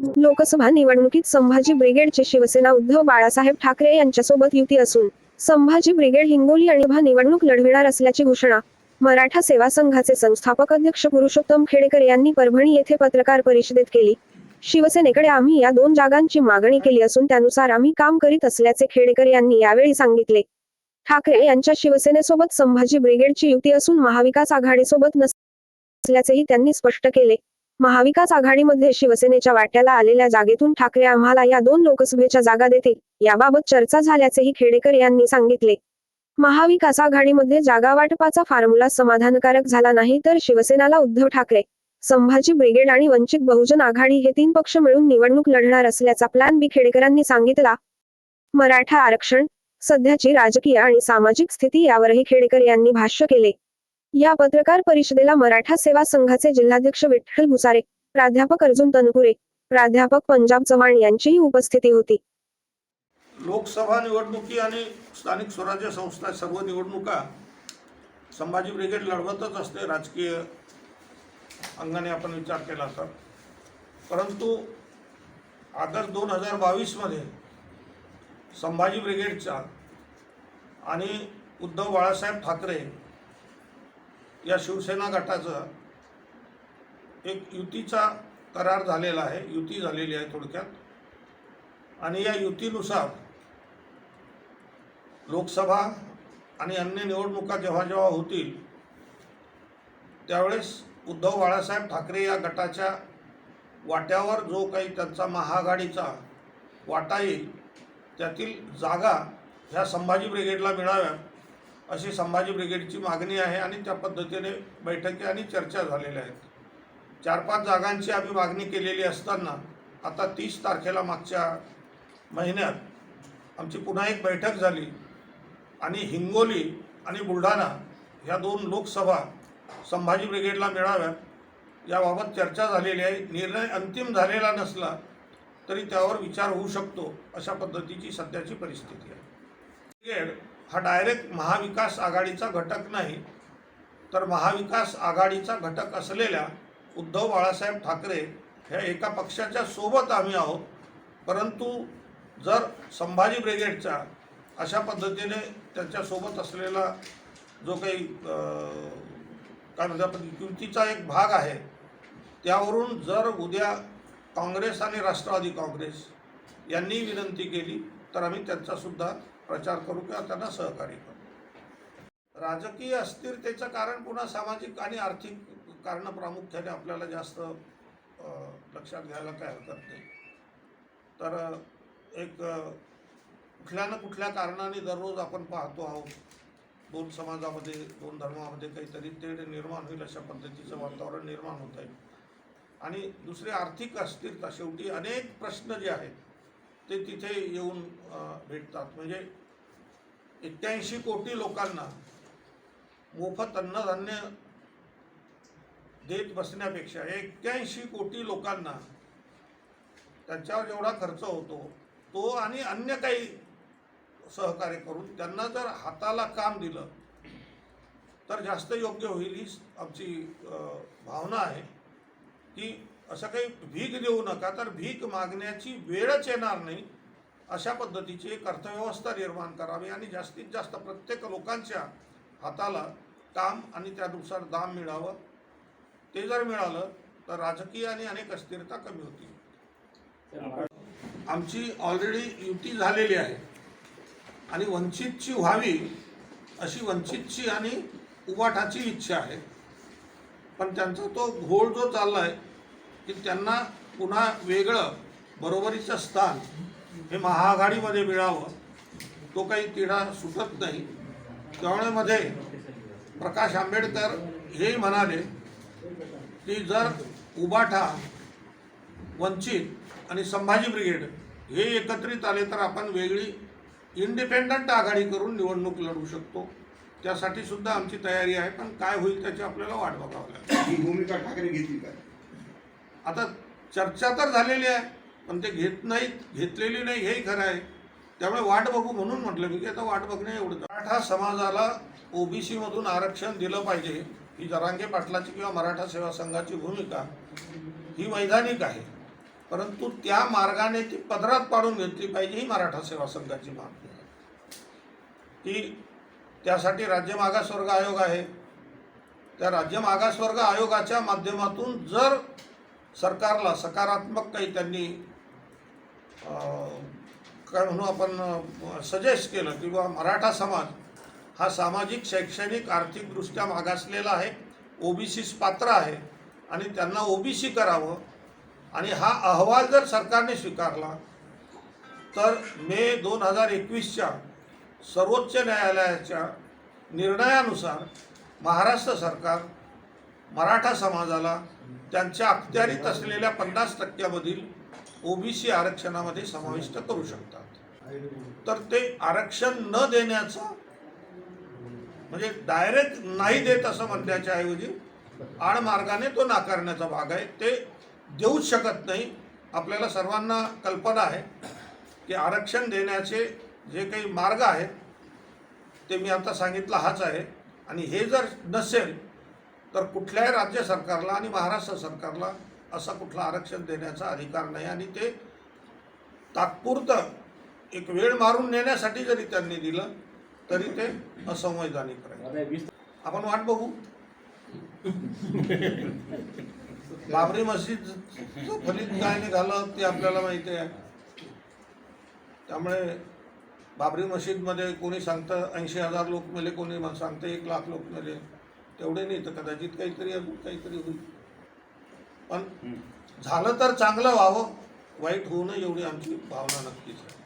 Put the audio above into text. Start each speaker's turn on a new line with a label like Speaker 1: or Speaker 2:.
Speaker 1: लोकसभा निवडणुकीत संभाजी ब्रिगेडचे शिवसेना उद्धव बाळासाहेब ठाकरे यांच्यासोबत युती असून संभाजी ब्रिगेड हिंगोली आणि भा निवडणूक लढविणार असल्याची घोषणा मराठा सेवा संघाचे संस्थापक अध्यक्ष पुरुषोत्तम खेडेकर यांनी परभणी येथे पत्रकार परिषदेत केली. शिवसेनेकडे आम्ही या दोन जागांची मागणी केली असून त्यानुसार आम्ही काम करीत असल्याचे खेडेकर यांनी यावेळी सांगितले. ठाकरे यांच्या शिवसेनेसोबत संभाजी ब्रिगेडची युती असून महाविकास आघाडीसोबत नसल्याचेही त्यांनी स्पष्ट केले. महाविकास आघाडीमध्ये शिवसेनेच्या वाट्याला आलेल्या जागेतून ठाकरे आम्हाला या दोन लोकसभेच्या जागा देतील याबाबत चर्चा झाल्याचेही खेडेकर यांनी सांगितले. महाविकास आघाडीमध्ये जागा वाटपाचा फॉर्म्युला समाधानकारक झाला नाही तर शिवसेनाला उद्धव ठाकरे संभाजी ब्रिगेड आणि वंचित बहुजन आघाडी हे तीन पक्ष मिळून निवडणूक लढणार असल्याचा प्लॅन बी खेडेकरांनी सांगितला. मराठा आरक्षण सध्याची राजकीय आणि सामाजिक स्थिती यावरही खेडेकर यांनी भाष्य केले. या पत्रकार परिषदेला मराठा सेवा संघाचे जिल्हाध्यक्ष विठ्ठल भुसारे प्राध्यापक अर्जुन तनपुरे प्राध्यापक पंजाब चव्हाण यांचीही उपस्थिती होती.
Speaker 2: लोकसभा निवडणुकी आणि स्थानिक स्वराज्य संस्था सर्व निवडणुका संभाजी ब्रिगेड लढवतच असते राजकीय अंगाने आपण विचार केला तर. परंतु आदर दोन हजार बावीसमध्ये संभाजी ब्रिगेडचा आणि उद्धव बाळासाहेब ठाकरे या शिवसेना गटाचा एक युतीचा करार झालेला आहे युती झालेली आहे थोडक्यात. आणि या युतीनुसार लोकसभा आणि अन्य निवडणुका जेव्हा जेव्हा होतील त्यावेळेस उद्धव बाळासाहेब ठाकरे या गटाच्या वाट्यावर जो काही त्यांचा महाआघाडीचा वाटा येईल त्यातील जागा ह्या संभाजी ब्रिगेडला मिळाव्यात. अशी संभाजी ब्रिगेडची मागणी आहे आणि त्या पद्धतीने बैठकी आणि चर्चा झालेल्या आहेत. चार पाच जागांची आम्ही मागणी केलेली असताना आता तीस तारखेला मागच्या महिन्यात आमची पुन्हा एक बैठक झाली आणि हिंगोली आणि बुलढाणा ह्या दोन लोकसभा संभाजी ब्रिगेडला मिळाव्यात. याबाबत चर्चा झालेली आहे. निर्णय अंतिम झालेला नसला तरी त्यावर विचार होऊ शकतो अशा पद्धतीची सध्याची परिस्थिती आहे. ब्रिगेड हा डायरेक्ट महाविकास आघाडीचा घटक नाही तर महाविकास आघाडीचा घटक असलेल्या उद्धव बाळासाहेब ठाकरे ह्या एका पक्षाच्या सोबत आम्ही आहोत. परंतु जर संभाजी ब्रिगेडचा अशा पद्धतीने त्यांच्यासोबत असलेला जो काही काय म्हणतो आपण युतीचा एक भाग आहे त्यावरून जर उद्या काँग्रेस आणि राष्ट्रवादी काँग्रेस यांनी विनंती केली तर आम्ही त्यांचासुद्धा प्रचार करू किंवा त्यांना सहकार्य करू. राजकीय अस्थिरतेचं कारण पुन्हा सामाजिक आणि आर्थिक कारणं प्रामुख्याने आपल्याला जास्त लक्षात घ्यायला काय हरकत नाही. तर एक कुठल्या ना कुठल्या कारणाने दररोज आपण पाहतो आहोत. दोन समाजामध्ये दोन धर्मामध्ये काहीतरी तेढ निर्माण होईल अशा पद्धतीचं वातावरण निर्माण होत आहे आणि दुसरी आर्थिक अस्थिरता शेवटी अनेक प्रश्न जे आहेत ते तिथे येऊन भेटतात. म्हणजे एक्क्याऐंशी कोटी लोकांना मोफत अन्नधान्य देत बसण्यापेक्षा एक्क्याऐंशी कोटी लोकांना त्यांच्यावर जेवढा खर्च होतो तो आणि अन्य काही सहकार्य करून त्यांना जर हाताला काम दिलं तर जास्त योग्य होईल ही आमची भावना आहे की असं काही भीक देऊ नका तर भीक मागण्याची वेळच येणार नाही. अशा पद्धतीची एक अर्थव्यवस्था निर्माण करावी आणि जास्तीत जास्त प्रत्येक लोकांच्या हाताला काम आणि त्यानुसार दाम मिळावं. ते जर मिळालं तर राजकीय आणि अनेक अस्थिरता कमी होती. आमची ऑलरेडी युती झालेली आहे. आणि वंचितची व्हावी अशी वंचितची आणि उबाठाची इच्छा आहे. पण त्यांचा तो घोळ जो चालला आहे की त्यांना पुन्हा वेगळं बरोबरीचं स्थान हे महाआघाडीमध्ये मिळावं तो काही तिढा सुटत नाही. त्यामुळे मध्ये प्रकाश आंबेडकर हेही म्हणाले की जर उबाठा वंचित आणि संभाजी ब्रिगेड हे एकत्रित आले तर आपण वेगळी इंडिपेंडंट आघाडी करून निवडणूक लढू शकतो. त्यासाठी सुद्धा आमची तयारी आहे पण काय होईल त्याची आपल्याला वाट बघावं लागेल.
Speaker 3: ही भूमिका ठाकरे घेतील काय
Speaker 2: आता चर्चा तर झालेली आहे पण ते घेत नाहीत घेतलेली नाही हेही खरं आहे. त्यामुळे वाट बघू म्हणून म्हटलं मी की आता वाट बघणे एवढं मराठा समाजाला बी सीमधून आरक्षण दिलं पाहिजे ही जरांगे पाटलाची किंवा मराठा सेवा संघाची भूमिका ही वैधानिक आहे. परंतु त्या मार्गाने ती पदरात पाडून घेतली पाहिजे ही मराठा सेवा संघाची मागणी आहे. की त्यासाठी राज्य मागासवर्ग आयोग आहे. त्या राज्य मागासवर्ग आयोगाच्या माध्यमातून जर सरकारला सकारात्मक काही त्यांनी काय म्हणू आपण सजेस्ट केलं की बा मराठा समाज हा सामाजिक शैक्षणिक आर्थिकदृष्ट्या मागासलेला आहे ओबीसीस पात्र आहे आणि त्यांना ओबीसी करावं आणि हा अहवाल जर सरकारने स्वीकारला तर मे दोन हजार एकवीसच्या सर्वोच्च न्यायालयाच्या निर्णयानुसार महाराष्ट्र सरकार मराठा समाजाला त्यांच्या अखत्यारीत असलेल्या पन्नास टक्क्यामधील ओबीसी आरक्षणामध्ये समाविष्ट करू शकतात. तर ते आरक्षण न देण्याचा म्हणजे डायरेक्ट नाही देत असं म्हणण्याच्या ऐवजी आडमार्गाने तो नाकारण्याचा भाग आहे. ते देऊच शकत नाही. आपल्याला सर्वांना कल्पना आहे की आरक्षण देण्याचे जे काही मार्ग आहेत ते मी आता सांगितलं हाच आहे. आणि हे जर नसेल तर कुठल्याही राज्य सरकारला आणि महाराष्ट्र सरकारला असं कुठलं आरक्षण देण्याचा अधिकार नाही. आणि ते तात्पुरतं एक वेळ मारून नेण्यासाठी जरी त्यांनी दिलं तरी ते असंवैधानिक राहील. आपण वाट बघू. बाबरी मस्जिद फलित काय निघालं ते आपल्याला माहिती आहे. त्यामुळे बाबरी मशीदमध्ये कोणी सांगतं ऐंशी हजार लोक मेले कोणी सांगतं एक लाख लोक मेले. तेवढे नाही तर कदाचित काहीतरी अजून काहीतरी होईल. पण झालं तर चांगलं व्हावं वाईट होऊ नये एवढी आमची भावना नक्कीच आहे.